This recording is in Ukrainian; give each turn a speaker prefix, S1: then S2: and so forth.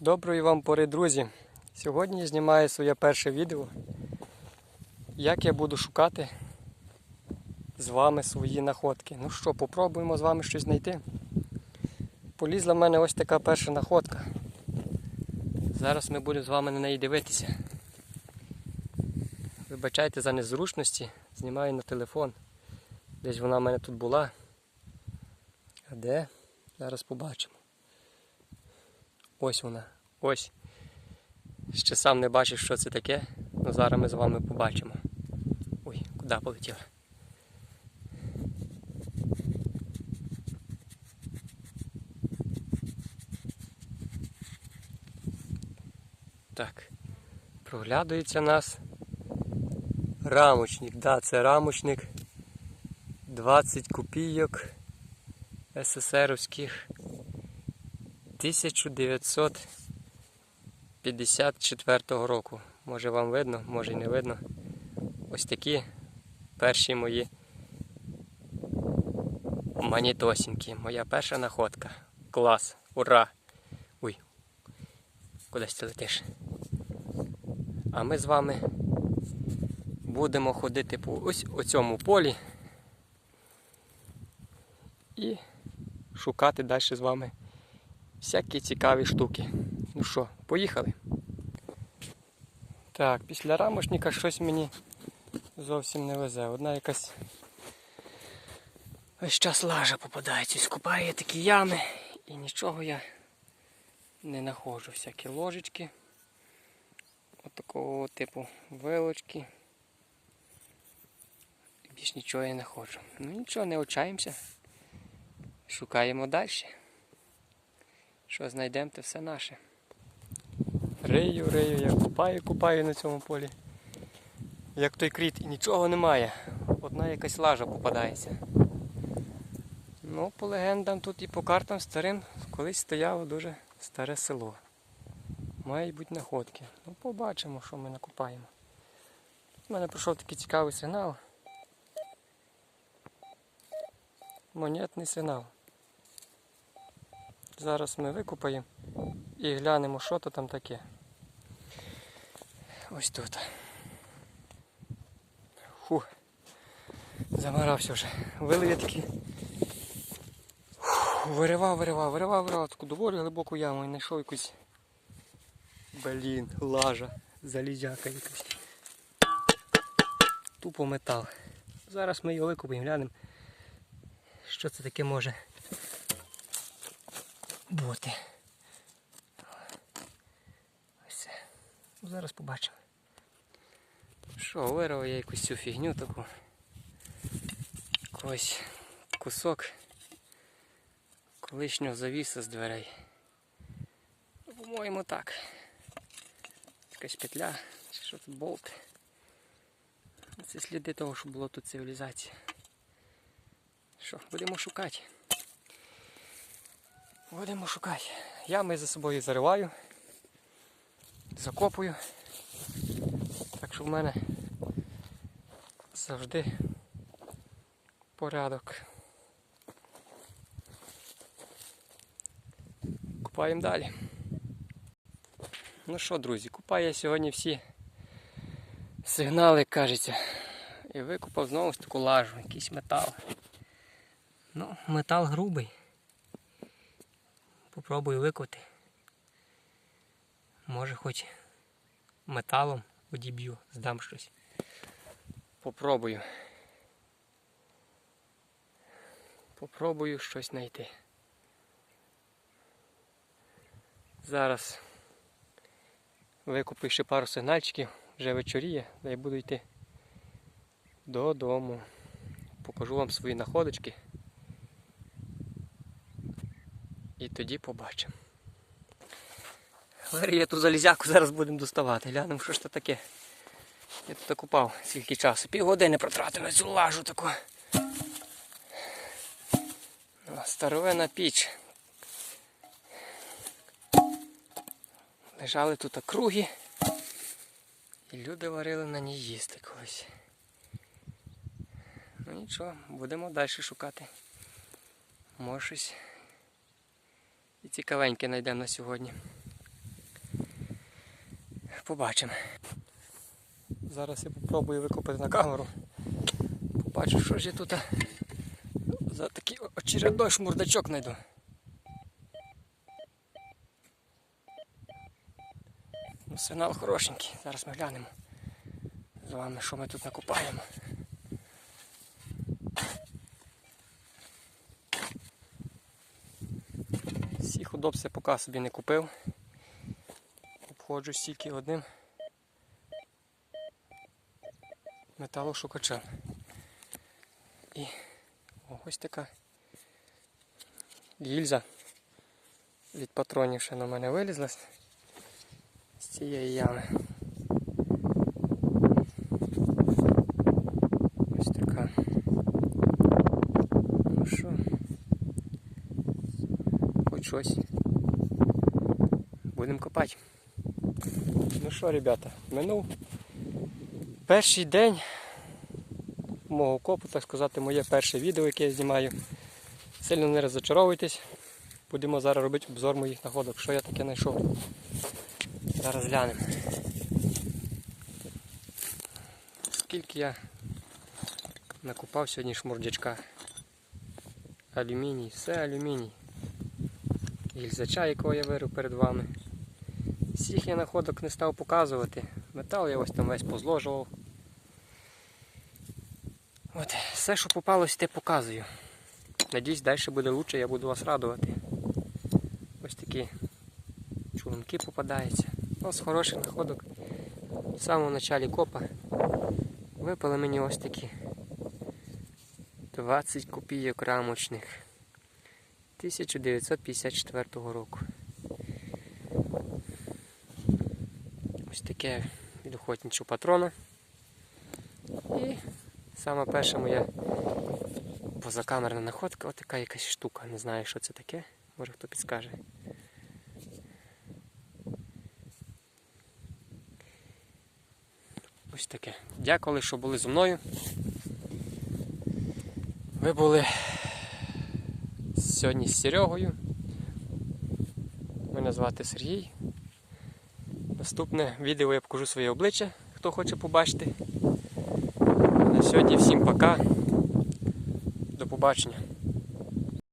S1: Доброї вам пори, друзі! Сьогодні я знімаю своє перше відео, як я буду шукати з вами свої находки. Ну що, попробуємо з вами щось знайти. Полізла в мене ось така перша находка. Зараз ми будемо з вами на неї дивитися. Вибачайте за незручності, знімаю на телефон. Десь вона в мене тут була. А де? Зараз побачимо. Ось вона. Ось. Ще сам не бачив, що це таке, але зараз ми з вами побачимо. Ой, куди полетіла? Так. Проглядується нас рамочник. Да, це рамочник 20 копійок СССРівських 1954 року. Може вам видно, може і не видно. Ось такі перші мої монітосіньки. Моя перша находка. Клас. Ура! Ой, кудись ти летиш. А ми з вами будемо ходити по ось у цьому полі і шукати далі з вами всякі цікаві штуки. Ну що, поїхали? Так, після рамошника щось мені зовсім не везе. Одна якась весь час лажа попадається, скупає такі ями і нічого я не знаходжу. Всякі ложечки. От такого типу вилочки. Більш нічого я не ходжу. Ну нічого, не очаємося. Шукаємо далі. Що знайдемо, це все наше. Рию, рию, я купаю, купаю на цьому полі. Як той кріт і нічого немає. Одна якась лажа попадається. Ну, по легендам тут і по картам старим колись стояло дуже старе село. Мають бути находки. Ну, побачимо, що ми накопаємо. У мене пройшов такий цікавий сигнал. Монетний сигнал. Зараз ми викупаємо і глянемо, що то там таке. Ось тут. Фу. Замарався вже. Вилив. Фу, Виривав, виривав, виривав, виривав таку доволі глибоку яму і знайшов якусь. Блін, лажа, залізяка якась. Тупо метал. Зараз ми його викупимо, глянемо. Що це таке може бути. Ось. Ну, Зараз побачимо. Що, вирвав я якусь цю фігню таку. Ось кусок колишнього завіса з дверей. Ну, По-моєму так. Якась петля, чи що тут болт. Це сліди того, що було тут цивілізація. Що, будемо шукати. Будемо шукати. Ями за собою зариваю, закопую. Так що в мене завжди порядок. Купаємо далі. Ну що, друзі, купаю я сьогодні всі сигнали, кажеться. І викупав знову ж таку лажу, якийсь метал. Ну, метал грубий. Попробую викоти. Може хоч металом одіб'ю, здам щось. Попробую. Попробую щось знайти. Зараз викупив ще пару сигнальчиків, вже вечоріє, да й буду йти додому. Покажу вам свої находочки. І тоді побачимо. Варі, я ту залізяку зараз будемо доставати. Глянемо, що ж це таке. Я тут купав скільки часу. Півгодини протратив на цю лажу таку. Старовина піч. Лежали тут округи. І люди варили на ній їсти колись. Ну нічого, будемо далі шукати. Може щось і цікавеньке знайдемо на сьогодні. побачимо. Зараз я попробую викопати на камеру. Побачу, що ж я тут за такий очередной шмурдачок знайду. Ну, сигнал хорошенький. Зараз ми глянемо з вами, що ми тут накопаємо. Всіх я поки собі не купив. Обходжусь тільки одним металошукачем. І ось така гільза від патронів ще на мене вилізла з цієї ями. Ось така. Ну що? Хоч щось. Будемо копати. Ну що, ребята, минув перший день мого копу, так сказати, моє перше відео, яке я знімаю. Сильно не розочаровуйтесь. Будемо зараз робити обзор моїх находок, що я таке знайшов. Зараз глянемо. Скільки я накупав сьогодні шмурдячка. Алюміній, все алюміній. Гільзача, якого я вирив перед вами. Всіх я находок не став показувати. Метал я ось там весь позложував. От, все, що попалось, те показую. Надіюсь, далі буде краще, я буду вас радувати. Ось такі чугунки попадаються. З хороших находок. В самому початку копа випали мені ось такі 20 копійок рамочних 1954 року. Ось таке від охотничого патрона. І сама перша моя позакамерна находка, отака якась штука. Не знаю, що це таке. Може хто підскаже. Ось таке. Дякую, що були зі мною. Ви були сьогодні з Серегою. Мене звати Сергій. Наступне відео я покажу своє обличчя, хто хоче побачити. На сьогодні всім пока. До побачення.